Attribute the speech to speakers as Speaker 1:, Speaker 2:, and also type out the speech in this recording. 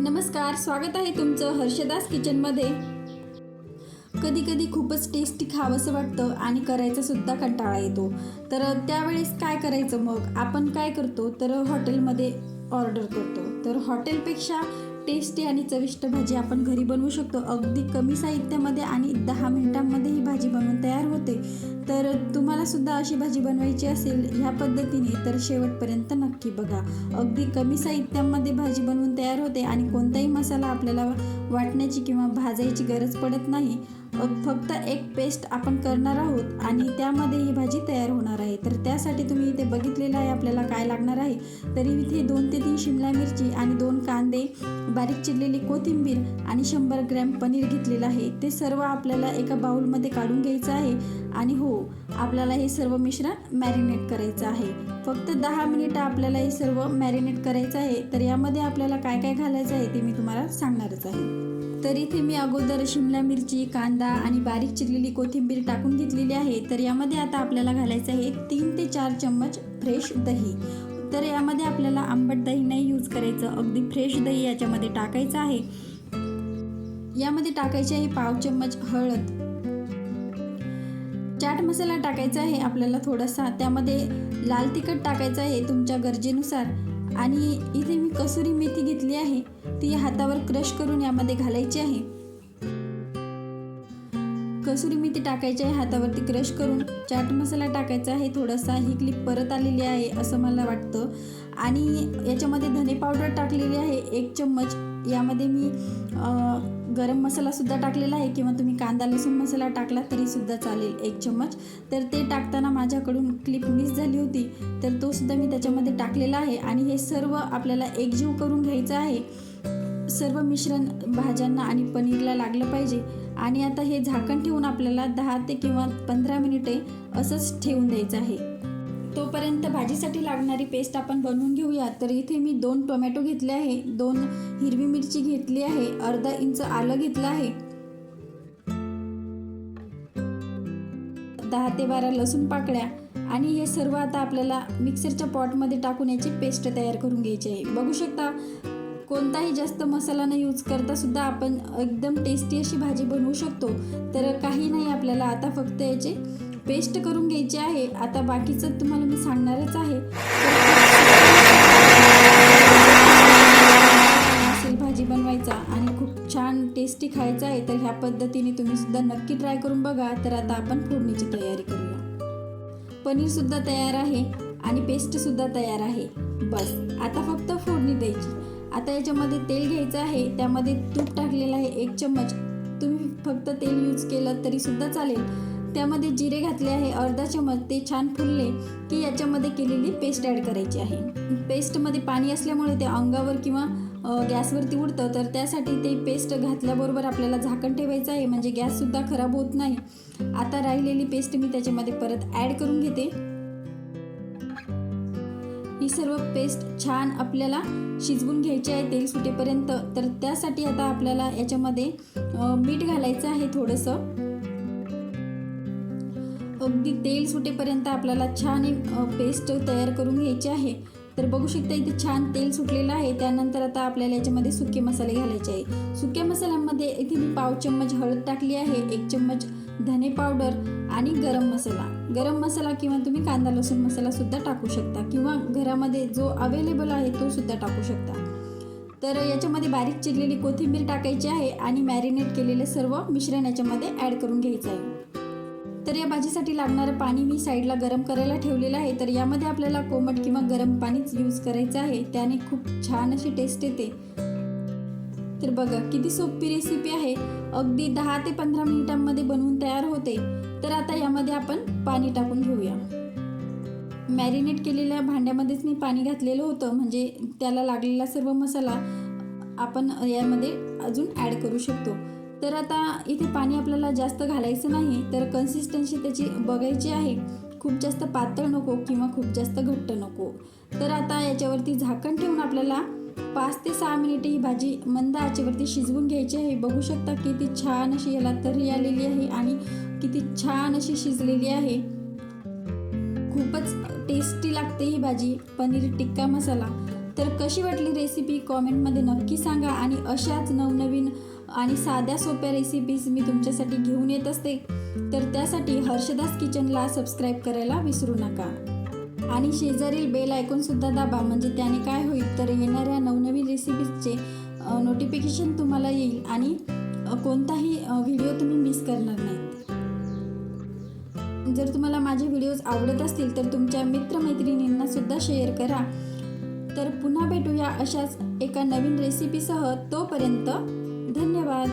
Speaker 1: नमस्कार स्वागत आहे तुमचं हर्षदास किचनमध्ये. कधी कधी खूपच टेस्टी खावंसं वाटतं आणि करायचा सुद्धा कंटाळा येतो. तर त्यावेळेस काय करायचं मग? आपण काय करतो? तर हॉटेलमध्ये ऑर्डर करतो. तर हॉटेलपेक्षा टेस्टी आणि चविष्ट भाजी आपण घरी बनवू शकतो. अगदी कमी साहित्यामध्ये आणि दहा मिनिटांमध्ये ही भाजी बनवून तयार होते. तर तुम्हाला सुद्धा अशी भाजी बनवायची असेल ह्या पद्धतीने तर शेवटपर्यंत नक्की बघा. अगदी कमी साहित्यामध्ये भाजी बनवून तयार होते आणि कोणताही मसाला आपल्याला वाटण्याची किंवा भाजायची गरज पडत नाही. फक्त एक पेस्ट आपण करणार आहोत आणि त्यामध्ये ही भाजी तयार होणार आहे. तर त्यासाठी तुम्ही इथे बघितलेलं आहे आपल्याला काय लागणार आहे. तरी इथे दोन ते तीन शिमला मिरची आणि दोन कांदे बारीक चिरलेली कोथिंबीर आणि शंभर ग्रॅम पनीर घेतलेलं आहे. ते सर्व आपल्याला एका बाउलमध्ये काढून घ्यायचं आहे आणि हो आपल्याला हे सर्व मिश्रण मॅरिनेट करायचं आहे. फक्त दहा मिनिटं आपल्याला हे सर्व मॅरिनेट करायचं आहे. तर यामध्ये आपल्याला काय काय घालायचं आहे ते मी तुम्हाला सांगणारच आहे. तर इथे मी अगोदर शिमला मिरची कांदा आणि बारीक चिरलेली कोथिंबीर टाकून घेतलेली आहे. तर यामध्ये आता आपल्याला घालायचं आहे तीन ते चार चम्मच फ्रेश दही. तर यामध्ये आपल्याला आंबट दही नाही यूज करायचं अगदी फ्रेश दही याच्यामध्ये टाकायचं आहे. यामध्ये टाकायचे आहे पाव चम्मच हळद. चाट मसाला टाकायचा आहे आपल्याला थोडासा. त्यामध्ये लाल तिखट टाकायचं आहे तुमच्या गरजेनुसार. आणि इथे मी कसुरी मेथी घेतली आहे. ती हातावर क्रश करून यामध्ये घालायची आहे. कसुरी मेथी टाकायची आहे हातावरती क्रश करून. चाट मसाला टाकायचा आहे थोडासा. ही क्लिप परत आलेली आहे असं मला वाटतं. आणि याच्यामध्ये धने पावडर टाकलेली आहे एक चम्मच. यामध्ये मी गरम मसालासुद्धा टाकलेला आहे किंवा तुम्ही कांदा लसूण मसाला टाकला तरीसुद्धा चालेल एक चम्मच. तर ते टाकताना माझ्याकडून क्लिप मिस झाली होती. तर तो सुद्धा मी त्याच्यामध्ये टाकलेला आहे. आणि हे सर्व आपल्याला एकजीव करून घ्यायचं आहे. सर्व मिश्रण भाज्यांना आणि पनीरला लागलं पाहिजे. आणि आता हे झाकण ठेवून आपल्याला दहा ते किंवा पंधरा मिनिटे असंच ठेवून द्यायचं आहे. तोपर्यंत भाजीसाठी लागणारी पेस्ट आपण बनवून घेऊया. तर इथे मी दोन टोमॅटो घेतले आहे दोन हिरवी मिरची घेतली आहे अर्धा इंच आलं घेतलं आहे. दहा ते बारा लसूण पाकळ्या आणि हे सर्व आता आपल्याला मिक्सरच्या पॉटमध्ये टाकून याची पेस्ट तयार करून घ्यायची आहे. बघू शकता कोणताही जास्त मसाला न यूज करता सुद्धा आपण एकदम टेस्टी अशी भाजी बनवू शकतो. तर काही नाही आपल्याला आता फक्त याचे पेस्ट करून घ्यायची आहे. आता बाकीचं तुम्हाला मी सांगणारच आहे. असेल भाजी बनवायचा आणि खूप छान टेस्टी खायचा आहे तर ह्या पद्धतीने तुम्ही सुद्धा नक्की ट्राय करून बघा. तर आता आपण फोडणीची तयारी करूया. पनीर सुद्धा तयार आहे आणि पेस्ट सुद्धा तयार आहे. बस आता फक्त फोडणी द्यायची. आता याच्यामध्ये तेल घ्यायचं आहे त्यामध्ये तूप टाकलेलं आहे एक चम्मच. तुम्ही फक्त तेल यूज केलं तरी सुद्धा चालेल. त्यामध्ये जिरे घातले आहे अर्धा चम्मच. ते छान फुलले की याच्यामध्ये केलेली पेस्ट ॲड करायची आहे. पेस्टमध्ये पाणी असल्यामुळे ते अंगावर किंवा गॅसवरती उडतं. तर त्यासाठी ते पेस्ट घातल्याबरोबर आपल्याला झाकण ठेवायचं आहे. म्हणजे गॅससुद्धा खराब होत नाही. आता राहिलेली पेस्ट मी त्याच्यामध्ये परत ॲड करून घेते. सर्व पेस्ट छान आपल्याला शिजवून घ्यायची आहे तेल सुटेपर्यंत. तर त्यासाठी आता आपल्याला याच्यामध्ये मीठ घालायचं आहे थोडंसं. अगदी तेल सुटेपर्यंत आपल्याला छान पेस्ट तयार करून घ्यायची आहे. तर बघू शकता इथे छान तेल सुटलेलं आहे. त्यानंतर आता आपल्याला याच्यामध्ये सुके मसाले घालायचे आहे. सुक्या मसाल्यामध्ये इथे मी पाव चम्मच हळद टाकली आहे एक चम्मच धने पावडर आणि गरम मसाला. गरम मसाला किंवा तुम्ही कांदा लसूण मसालासुद्धा टाकू शकता किंवा घरामध्ये जो अवेलेबल आहे तो सुद्धा टाकू शकता. तर याच्यामध्ये बारीक चिरलेली कोथिंबीर टाकायची आहे आणि मॅरिनेट केलेले सर्व मिश्रण याच्यामध्ये ॲड करून घ्यायचं आहे. तर या भाजीसाठी लागणारं पाणी मी साईडला गरम करायला ठेवलेलं आहे. तर यामध्ये आपल्याला कोमट किंवा गरम पाणीच यूज करायचं आहे. त्याने खूप छान अशी टेस्ट येते. तर बघा किती सोपी रेसिपी आहे. अगदी दहा ते पंधरा मिनिटांमध्ये बनवून तयार होते. तर आता यामध्ये आपण पाणी टाकून घेऊया. मॅरिनेट केलेल्या भांड्यामध्येच मी पाणी घातलेलं होतं. म्हणजे त्याला लागलेला सर्व मसाला आपण यामध्ये अजून ॲड करू शकतो. तर आता इथे पाणी आपल्याला जास्त घालायचं नाही तर कन्सिस्टन्सी त्याची बघायची आहे. खूप जास्त पातळ नको किंवा खूप जास्त घट्ट नको. तर आता याच्यावरती झाकण ठेवून आपल्याला पाच ते सहा मिनिटे ही भाजी मंद आचेवरती शिजवून घ्यायची आहे. बघू शकता किती छान अशी याला तर्री आलेली आहे आणि किती छान अशी शिजलेली आहे. खूपच टेस्टी लागते ही भाजी पनीर टिक्का मसाला. तर कशी वाटली रेसिपी कॉमेंटमध्ये नक्की सांगा आणि अशाच नवनवीन आणि साध्या सोप्या रेसिपीज मी तुमच्यासाठी घेऊन येत असते. तर त्यासाठी हर्षदास किचनला सबस्क्राईब करायला विसरू नका. आणि शेजारील बेल ऐकूनसुद्धा दाबा म्हणजे त्याने काय होईल तर येणाऱ्या रेसिपीजचे नोटिफिकेशन तुम्हाला येईल आणि कोणताही व्हिडिओ तुम्ही मिस करणार नाहीत. जर तुम्हाला माझे व्हिडिओज आवडत असतील तर तुमच्या मित्रमैत्रिणींना सुद्धा शेअर करा. तर पुन्हा भेटूया अशाच एका नवीन रेसिपीसह तोपर्यंत धन्यवाद.